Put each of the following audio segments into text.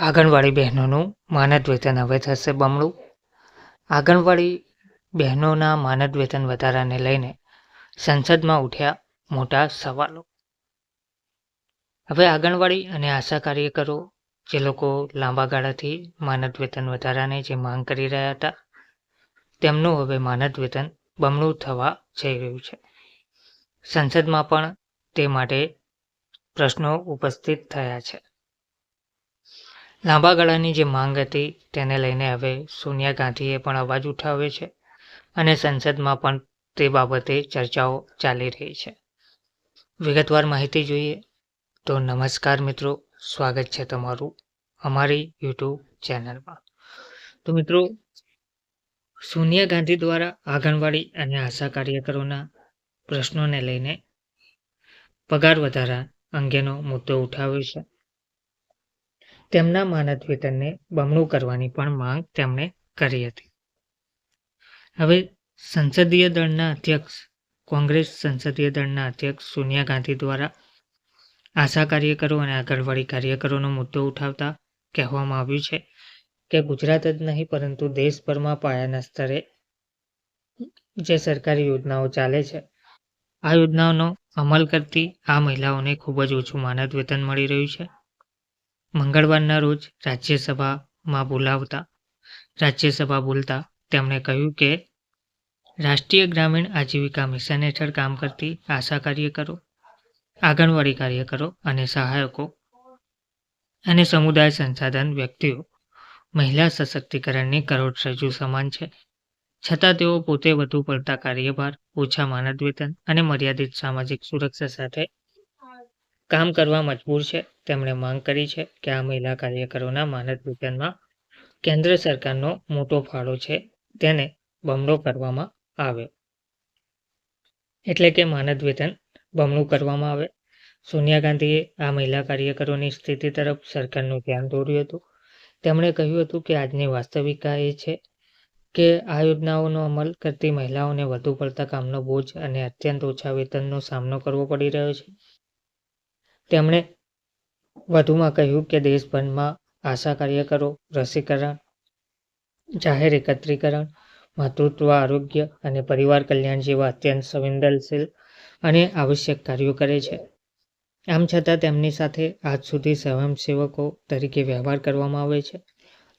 આંગણવાડી બહેનોનું માનદ વેતન હવે થશે બમણું. આંગણવાડી બહેનોના માનદ વેતન વધારાને લઈને સંસદમાં ઉઠ્યા મોટા સવાલો. હવે આંગણવાડી અને આશા કાર્યકરો, જે લોકો લાંબા ગાળાથી માનદ વેતન વધારાની જે માંગ કરી રહ્યા હતા, તેમનું હવે માનદ વેતન બમણું થવા જઈ રહ્યું છે. સંસદમાં પણ તે માટે પ્રશ્નો ઉપસ્થિત થયા છે. લાંબા ગાળાની જે માંગ હતી તેને લઈને હવે સોનિયા ગાંધીએ પણ અવાજ ઉઠાવ્યો છે અને સંસદમાં પણ તે બાબતે ચર્ચાઓ ચાલી રહી છે. વિગતવાર માહિતી જોઈએ તો નમસ્કાર મિત્રો, સ્વાગત છે તમારું અમારી યુટ્યુબ ચેનલમાં. તો મિત્રો, સોનિયા ગાંધી દ્વારા આંગણવાડી અને આશા કાર્યકરોના પ્રશ્નોને લઈને પગાર વધારા અંગેનો મુદ્દો ઉઠાવ્યો છે. તેમના માનદ વેતનને બમણું કરવાની પણ માંગ તેમણે કરી હતી. હવે સંસદીય દળના અધ્યક્ષ, કોંગ્રેસ સંસદીય દળના અધ્યક્ષ સોનિયા ગાંધી દ્વારા આશા કાર્યકરો અને આગળવાળી કાર્યકરોનો મુદ્દો ઉઠાવતા કહેવામાં આવ્યું છે કે ગુજરાત જ નહીં, પરંતુ દેશભરમાં પાયાના સ્તરે જે સરકારી યોજનાઓ ચાલે છે, આ યોજનાઓનો અમલ કરતી આ મહિલાઓને ખૂબ જ ઓછું માનદ વેતન મળી રહ્યું છે. મંગળવારના રોજ રાજ્યસભામાં બોલાવતા. રાજ્યસભા બોલતા તેમણે કહ્યું કે, રાષ્ટ્રીય ગ્રામીણ આજીવિકા મિશન હેઠળ કામ કરતી આશા કાર્યકરો, આંગણવાડી કાર્યકરો અને સહાયકો અને સમુદાય સંસાધન વ્યક્તિઓ મહિલા સશક્તિકરણની કરોડરજ્જુ સમાન છે. છતાં તેઓ પોતે વધુ પડતા કાર્યભાર, ઓછા માનદ વેતન અને મર્યાદિત સામાજિક સુરક્ષા સાથે કામ કરવા મજબૂર છે. તેમણે માંગ કરી છે કે આ મહિલા કાર્યકરોના માનદ વેતનમાં કેન્દ્ર સરકારનો મોટો ફાળો છે તેને બમણો કરવામાં આવે. એટલે કે માનદ વેતન બમણું કરવામાં આવે. સોનિયા ગાંધીએ આ મહિલા કાર્યકરોની સ્થિતિ તરફ સરકારનું ધ્યાન દોર્યું હતું. તેમણે કહ્યું હતું કે આજની વાસ્તવિકતા એ છે કે આ યોજનાઓનો અમલ કરતી મહિલાઓને વધુ પડતા કામનો બોજ અને અત્યંત ઓછા વેતનનો સામનો કરવો પડી રહ્યો છે. તેમણે વધુમાં કહ્યું કે દેશભરમાં આશા કાર્યકરો, રસીકરણ, જાહેર એકત્રીકરણ, માતૃત્વ, આરોગ્ય અને પરિવાર કલ્યાણ જેવા અત્યંત સંવેદનશીલ અને આવશ્યક કાર્યો કરે છે. આમ છતાં તેમની સાથે આજ સુધી સ્વયંસેવકો તરીકે વ્યવહાર કરવામાં આવે છે.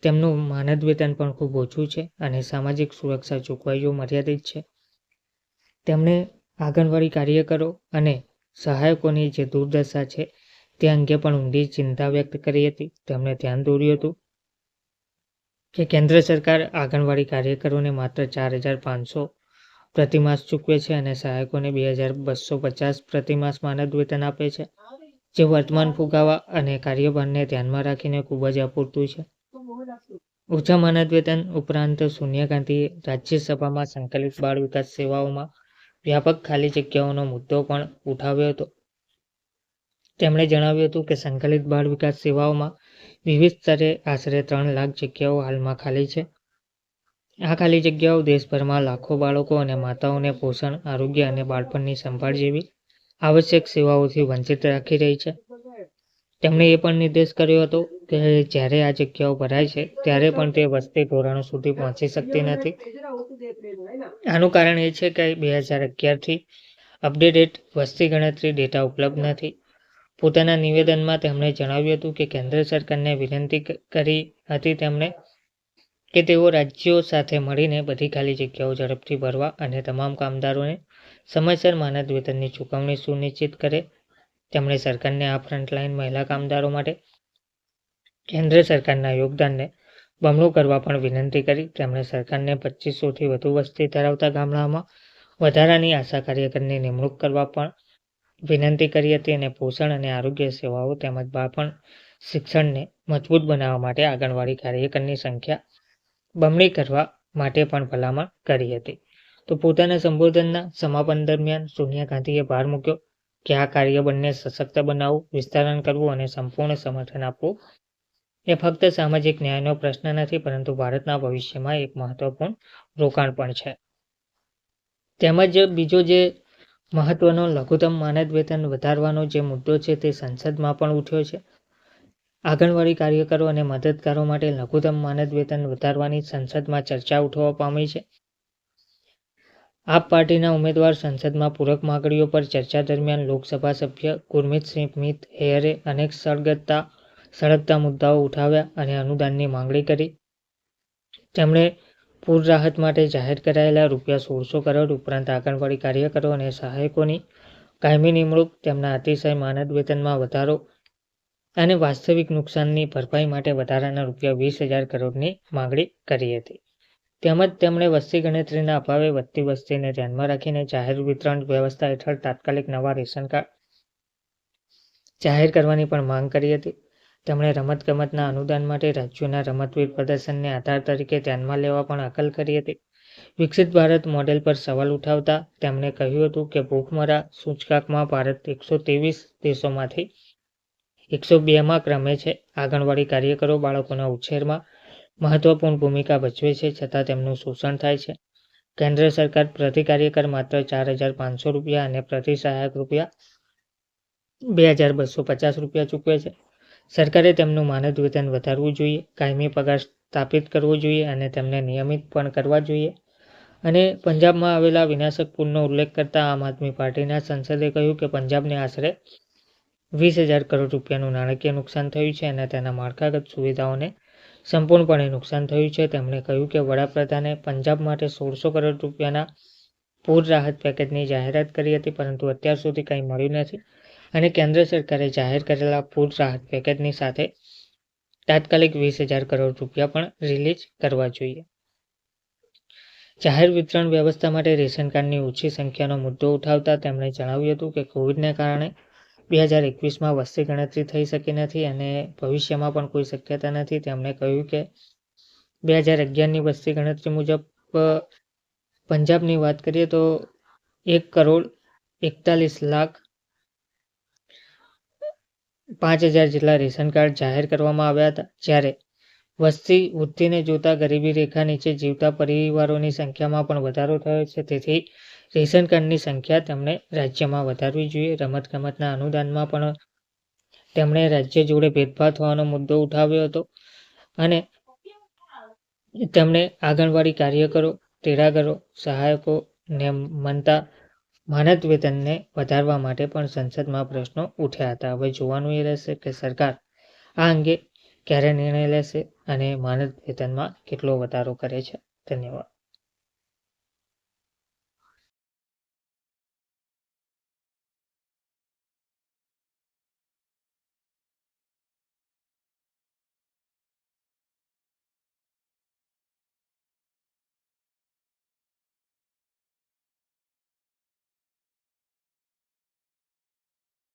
તેમનું માનદ વેતન પણ ખૂબ ઓછું છે અને સામાજિક સુરક્ષા જોગવાઈઓ મર્યાદિત છે. તેમણે આંગણવાડી કાર્યકરો અને સહાયકોની જે દુર્દશા છે, તે અંગે પણ ઊંડી ચિંતા વ્યક્ત કરી હતી. તેમણે ધ્યાન દોર્યું હતું કે કેન્દ્ર સરકાર આંગણવાડી કાર્યકરોને માત્ર ચાર હજાર પાંચસો પ્રતિમાસ ચૂકવે છે અને સહાયકોને બે હજાર બસો પચાસ પ્રતિમાસ માનદ વેતન આપે છે. જે વર્તમાન ફુગાવા અને કાર્યભારને ધ્યાનમાં રાખીને ખૂબ જ અપૂરતું છે. ઓછા માનદ વેતન ઉપરાંત સોનિયા ગાંધીએ રાજ્યસભામાં સંકલિત બાળ વિકાસ સેવાઓમાં વ્યાપક ખાલી જગ્યાઓનો મુદ્દો પણ ઉઠાવ્યો હતો. તેમણે જણાવ્યું હતું કે સંકલિત બાળ વિકાસ સેવાઓમાં વિવિધ સ્તરે આશરે ત્રણ લાખ જગ્યાઓ હાલમાં ખાલી છે. આ ખાલી જગ્યાઓ દેશભરમાં લાખો બાળકો અને માતાઓને પોષણ, આરોગ્ય અને બાળપણની સંભાળ જેવી આવશ્યક સેવાઓથી વંચિત રાખી રહી છે. તેમણે એ પણ નિર્દેશ કર્યો હતો કે જ્યારે આ જગ્યાઓ ભરાય છે, ત્યારે પણ તે વસ્તી ધોરણો સુધી પહોંચી શકતી નથી. આનું કારણ એ છે કે બે હજાર અગિયારથી અપડેટેડ વસ્તી ગણતરી ડેટા ઉપલબ્ધ નથી. પોતાના નિવેદનમાં તેમણે જણાવ્યું હતું કે કેન્દ્ર સરકારને વિનંતી કરી હતી તેમણે કે તેઓ રાજ્યો સાથે મળીને બધી ખાલી જગ્યાઓ ઝડપથી ભરવા અને તમામ કામદારોને સમયસર માનદ વેતનની ચૂકવણી સુનિશ્ચિત કરે. તેમણે સરકારને આ ફ્રન્ટલાઇન મહિલા કામદારો માટે કેન્દ્ર સરકારના યોગદાનને બમણું કરવા પણ વિનંતી કરી. તેમણે સરકારને પચીસોથી વધુ વસ્તી ધરાવતા ગામડાઓમાં વધારાની આશા કાર્યકરની નિમણૂક કરવા પણ વિનંતી કરી હતી અને પોષણ અને આરોગ્ય સેવાઓ તેમજ બાળપણ શિક્ષણને મજબૂત બનાવવા માટે આંગણવાડી કાર્યકરની સંખ્યા બમણી કરવા માટે પણ ભલામણ કરી હતી. તો પોતાના સંબોધનના સમાપન દરમિયાન સોનિયા ગાંધીએ ભાર મૂક્યો કે આ કાર્ય બંને સશક્ત બનાવવું, વિસ્તરણ કરવું અને સંપૂર્ણ સમર્થન આપવું એ ફક્ત સામાજિક ન્યાયનો પ્રશ્ન નથી, પરંતુ ભારતના ભવિષ્યમાં એક મહત્વપૂર્ણ રોકાણ પણ છે. તેમજ બીજો જે મહત્વનો લઘુત્તમ માનદ વેતન વધારવાનો જે મુદ્દો છે તે સંસદમાં પણ ઉઠ્યો છે. આંગણવાડી કાર્યકરો અને મદદગારો માટે લઘુત્તમ માનદ વેતન વધારવાની સંસદમાં ચર્ચા ઉઠવા પામી છે. આપ પાર્ટીના ઉમેદવાર સંસદમાં પૂરક માગણીઓ પર ચર્ચા દરમિયાન લોકસભા સભ્ય ગુરમીતસિંહ મિત હેયરે અનેક સળગતા સળગતા મુદ્દાઓ ઉઠાવ્યા અને અનુદાનની માંગણી કરી. તેમણે પૂર રાહત માટે જાહેર કરાયેલા રૂપિયા સોળસો કરોડ ઉપરાંત આંગણવાડી કાર્યકરો અને સહાયકોની કાયમી નિમણૂક, તેમના અતિશય માનદ વેતનમાં વધારો અને વાસ્તવિક નુકસાનની ભરપાઈ માટે વધારાના રૂપિયા વીસ હજાર કરોડની માંગણી કરી હતી. તેમજ તેમણે વસ્તી ગણતરીના અભાવે વધતી વસ્તીને ધ્યાનમાં રાખીને જાહેર વિતરણ વ્યવસ્થા હેઠળ તાત્કાલિક નવા રેશન કાર્ડ જાહેર કરવાની પણ માંગ કરી હતી. તેમણે રમતગમતના અનુદાન માટે રાજ્યોના રમતવીર પ્રદર્શનને આધાર તરીકે ધ્યાનમાં લેવા પણ અકલ કરી હતી. વિકસિત ભારત મોડેલ પર સવાલ ઉઠાવતા તેમણે કહ્યું હતું કે ભૂખમરા, સૂચકાંકમાં ભારત એકસો ત્રેવીસ દેશોમાંથી એકસો બેમાં ક્રમે છે. આંગણવાડી કાર્યકરો બાળકોના ઉછેરમાં મહત્વપૂર્ણ ભૂમિકા ભજવે છે છતાં તેમનું શોષણ થાય છે. કેન્દ્ર સરકાર પ્રતિ કાર્યકર માત્ર ચાર હજાર પાંચસો રૂપિયા અને પ્રતિ સહાયક રૂપિયા બે હજાર બસો પચાસ રૂપિયા ચૂકવે છે. સરકારે તેમનું માનદ વેતન વધારવું જોઈએ, કાયમી પગાર સ્થાપિત કરવો જોઈએ અને તેમને નિયમિત પણ કરવા જોઈએ. અને પંજાબમાં આવેલા વિનાશક પુલનો ઉલ્લેખ કરતા આમ આદમી પાર્ટીના સંસદે કહ્યું કે પંજાબને આશરે વીસ હજાર કરોડ રૂપિયાનું નાણાકીય નુકસાન થયું છે અને તેના માળખાગત સુવિધાઓને સંપૂર્ણપણે નુકસાન થયું છે. તેમણે કહ્યું કે વડાપ્રધાને પંજાબ માટે સોળસો કરોડ રૂપિયાના પૂર રાહત પેકેજની જાહેરાત કરી હતી, પરંતુ અત્યાર સુધી કંઈ મળ્યું નથી. અને કેન્દ્ર સરકારે જાહેર કરેલા પૂર રાહત પેકેજની સાથે તાત્કાલિક વીસ હજાર કરોડ રૂપિયા પણ રિલીઝ કરવા જોઈએ. જાહેર વિતરણ વ્યવસ્થા માટે રેશન કાર્ડની ઓછી સંખ્યાનો મુદ્દો ઉઠાવતા તેમણે જણાવ્યું હતું કે કોવિડને કારણે બે હજાર એકવીસમાં વસ્તી ગણતરી થઈ શકી નથી અને ભવિષ્યમાં પણ કોઈ શક્યતા નથી. તેમણે કહ્યું કે બે હજાર અગિયારની વસ્તી ગણતરી મુજબ પંજાબની વાત કરીએ તો એક કરોડ એકતાલીસ લાખ પાંચ હજાર જેટલા રેશન કાર્ડ જાહેર કરવામાં આવ્યા હતા. જ્યારે વસ્તી વૃદ્ધિને જોતા ગરીબી રેખા નીચે જીવતા પરિવારોની સંખ્યામાં પણ વધારો થયો છે. તેથી રેશન કાર્ડની સંખ્યા તેમણે રાજ્યમાં વધારવી જોઈએ. રમતગમતના અનુદાનમાં પણ તેમણે રાજ્ય જોડે ભેદભાવ થવાનો મુદ્દો ઉઠાવ્યો હતો અને તેમણે આંગણવાડી કાર્યકરો તેડાગરો સહાયકો ને મનતા માનદ વેતનને વધારવા માટે પણ સંસદમાં પ્રશ્નો ઉઠ્યા હતા. હવે જોવાનું એ રહેશે કે સરકાર આ અંગે ક્યારે નિર્ણય લેશે અને માનદ વેતનમાં કેટલો વધારો કરે છે. ધન્યવાદ.